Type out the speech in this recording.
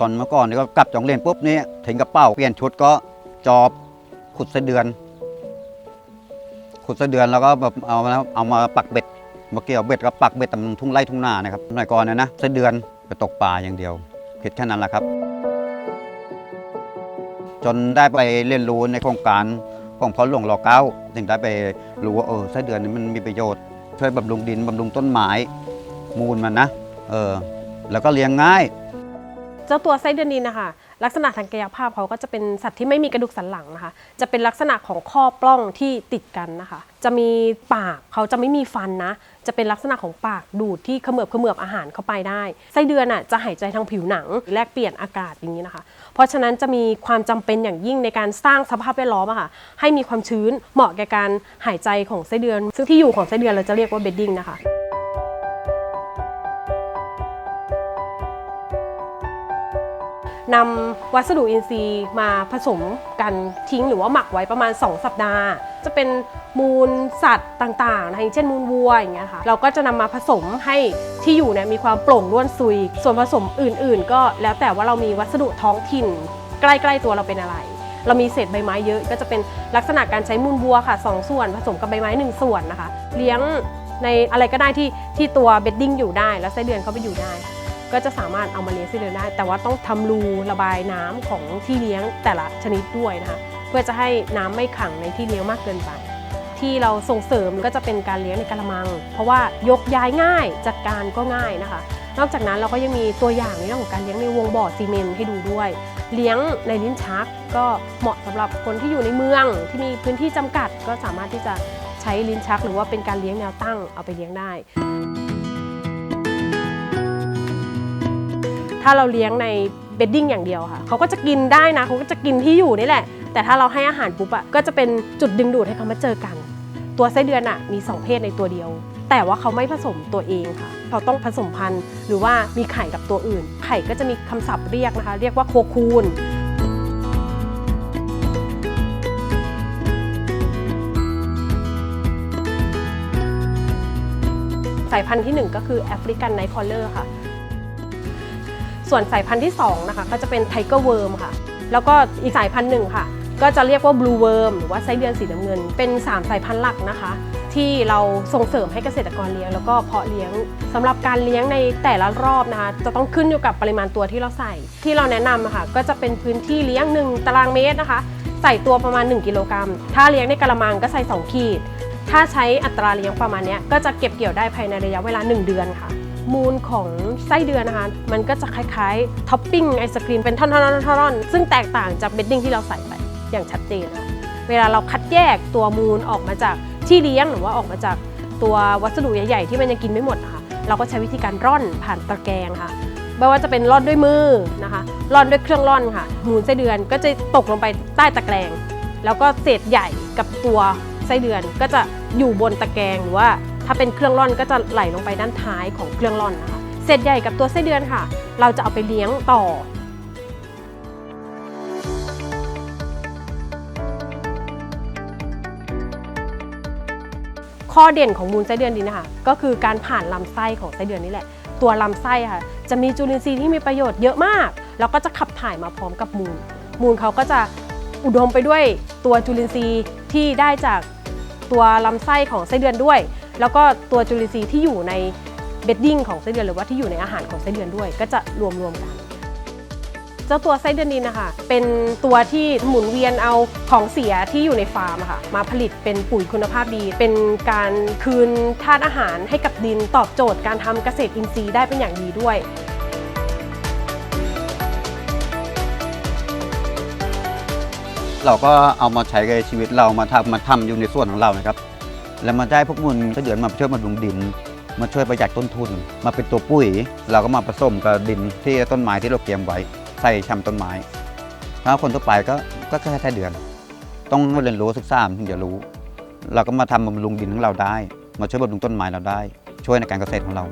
ตอนเมื่อก่อนนี่ก็กลับจากโรงเรียนปุ๊บนี่ถึงกระเป๋าเปลี่ยนชุดก็จอบขุดไส้เดือน ขุดไส้เดือนแล้วก็แบบเอามาเอามาปักเบ็ดมาเกี่ยวเบ็ดก็ปักเบ็ดตามทุ่งไร่ทุ่งนานะครับสมัยก่อนเนยนะไส้เดือนไปตกปลาอย่างเดียวคิดแค่นั้นแหละครับ จนได้ไปเรียนรู้ในโครงการของพ่อหลวงรอเก้าถึงได้ไปรู้ว่าเออไส้เดือนนี่มันมีประโยชน์ ช่วยบำรุงดินบำรุงต้นไม้มูลมันนะเออแล้วก็เลี้ยงง่าย เจ้าตัวไส้เดือนดินนะคะลักษณะทางกายภาพเขาก็จะเป็นสัตว์ที่ไม่มีกระดูกสันหลังนะคะ จะเป็นลักษณะของข้อปล้องที่ติดกันนะคะ จะมีปากเขาจะไม่มีฟันนะ จะเป็นลักษณะของปากดูดที่เขมือบเขมือบอาหารเข้าไปได้ไส้เดือนอะจะหายใจทางผิวหนังแลกเปลี่ยนอากาศอย่างนี้นะคะ เพราะฉะนั้นจะมีความจำเป็นอย่างยิ่งในการสร้างสภาพแวดล้อมอะค่ะให้มีความชื้นเหมาะแก่การหายใจของไส้เดือน ซึ่งที่อยู่ของไส้เดือนเราจะเรียกว่าเบดดิ้งนะคะ นำวัสดุอินทรีย์มาผสมกันทิ้งหรือว่าหมักไว้ประมาณ 2 สัปดาห์ จะเป็นมูลสัตว์ต่างๆนะอย่างเช่นมูลวัวอย่างเงี้ยค่ะเราก็จะนำมาผสมให้ที่อยู่เนี่ยมีความโปร่งร่วนซุย ส่วนผสมอื่น ๆ ก็แล้วแต่ว่าเรามีวัสดุท้องถิ่น ใกล้ๆตัวเราเป็นอะไร เรามีเศษใบไม้เยอะ ก็จะเป็นลักษณะการใช้มูลวัวค่ะสองส่วน ผสมกับใบไม้หนึ่งส่วนนะคะ เลี้ยงในอะไรก็ได้ที่ที่ตัวเบดดิ้งอยู่ได้ แล้วไส้เดือนเขาไปอยู่ได้ ก็จะสามารถเอามาเลี้ยงไส้เดือนได้ แต่ว่าต้องทำรูระบายน้ำของที่เลี้ยงแต่ละชนิดด้วยนะคะเพื่อจะให้น้ำไม่ขังในที่เลี้ยงมากเกินไป ที่เราส่งเสริมก็จะเป็นการเลี้ยงในกระมัง เพราะว่ายกย้ายง่ายจัดการก็ง่ายนะคะ นอกจากนั้นเราก็ยังมีตัวอย่างในเรื่องของการเลี้ยงในวงบ่อซีเมนต์ให้ดูด้วย เลี้ยงในลิ้นชักก็เหมาะสำหรับคนที่อยู่ในเมืองที่มีพื้นที่จำกัดก็สามารถที่จะใช้ลิ้นชัก หรือว่าเป็นการเลี้ยงแนวตั้งเอาไปเลี้ยงได้ ถ้าเราเลี้ยงในเบดดิ้งอย่างเดียวค่ะเขาก็จะกินได้นะเขาก็จะกินที่อยู่นี่แหละ แต่ถ้าเราให้อาหารปุ๊บอะก็จะเป็นจุดดึงดูดให้เขามาเจอกัน ตัวไส้เดือนอะมี 2 เพศในตัวเดียว แต่ว่าเขาไม่ผสมตัวเองค่ะ เขาต้องผสมพันธุ์หรือว่ามีไข่กับตัวอื่น ไข่ก็จะมีคำศัพท์เรียกนะคะ เรียกว่าโคคูนสายพันธุ์ที่หนึ่งก็คือแอฟริกันไนท์คอลเลอร์ค่ะ ส่วนสายพันธุ์ที่2นะคะก็จะเป็นไทเกอร์เวิร์มค่ะ แล้วก็อีกสายพันธุ์หนึ่งค่ะ ก็จะเรียกว่าบลูเวิร์มหรือว่าไส้เดือนสีน้ำเงิน เป็น 3 สายพันธุ์หลักนะคะ ที่เราส่งเสริมให้เกษตรกรเลี้ยง แล้วก็เพาะเลี้ยงสำหรับการเลี้ยงในแต่ละรอบนะคะ จะต้องขึ้นอยู่กับปริมาณตัวที่เราใส่ ที่เราแนะนำอะค่ะก็จะเป็นพื้นที่เลี้ยง 1 ตารางเมตรนะคะ ใส่ตัวประมาณ 1 กิโลกรัม ถ้าเลี้ยงในกระมังก็ใส่ 2 ขีด ถ้าใช้อัตราเลี้ยงประมาณนี้ก็จะเก็บเกี่ยวได้ภายในระยะเวลา 1 เดือนค่ะ มูลของไส้เดือนนะคะ มันก็จะคล้ายๆท็อปปิ้งไอศครีมเป็นท่อนๆๆๆซึ่งแตกต่างจากเบดดิ้งที่เราใส่ไปอย่างชัดเจนนะเวลาเราคัดแยกตัวมูลออกมาจากที่เลี้ยงหรือว่าออกมาจากตัววัสดุใหญ่ๆที่มันยังกินไม่หมดนะคะเราก็ใช้วิธีการร่อนผ่านตะแกรงค่ะไม่ว่าจะเป็นร่อนด้วยมือนะคะร่อนด้วยเครื่องร่อนค่ะ มูลไส้เดือนก็จะตกลงไปใต้ตะแกรงแล้วก็เศษใหญ่กับตัวไส้เดือนก็จะอยู่บนตะแกรงหรือว่า ถ้าเป็นเครื่องร่อนก็จะไหลลงไปด้านท้ายของเครื่องร่อนนะคะเศษใหญ่กับตัวไส้เดือนค่ะ เราจะเอาไปเลี้ยงต่อข้อเด่นของมูลไส้เดือนดีนะคะก็คือการผ่านลำไส้ของไส้เดือนนี่แหละ ตัวลำไส้ค่ะ จะมีจุลินทรีย์ที่มีประโยชน์เยอะมาก แล้วก็จะขับถ่ายมาพร้อมกับมูล มูลเขาก็จะอุดมไปด้วยตัวจุลินทรีย์ที่ได้จากตัวลำไส้ของไส้เดือนด้วย แล้วก็ตัวจุลินทรีย์ที่อยู่ในเบดดิ้งของไส้เดือนหรือว่าที่อยู่ในอาหารของไส้เดือนด้วย ก็จะรวมรวมๆกัน เจ้าตัวไส้เดือนดินนะคะเป็นตัวที่หมุนเวียนเอาของเสียที่อยู่ในฟาร์มค่ะมาผลิตเป็นปุ๋ยคุณภาพดี เป็นการคืนธาตุอาหารให้กับดินตอบโจทย์การทำเกษตรอินทรีย์ได้เป็นอย่างดีด้วยเราก็เอามาใช้ในชีวิตเรามาทำมาทำอยู่ในส่วนของเรานะครับ แล้วมาได้พวกมูลเส้เดือนมาช่วยมาดุงดิน มาช่วยประหยัดต้นทุน มาเป็นตัวปุ๋ย เราก็มาผสมกับดินที่ต้นไม้ที่เราเตรียมไว้ ใส่ชำต้นไม้ ถ้าคนทั่วไปก็ก็แค่แค่เดือน ต้องเรียนรู้ศึกษาถึงจะรู้ เราก็มาทำบำรุงดินของเราได้ มาช่วยบำรุงต้นไม้เราได้ ช่วยในการเกษตรของเรา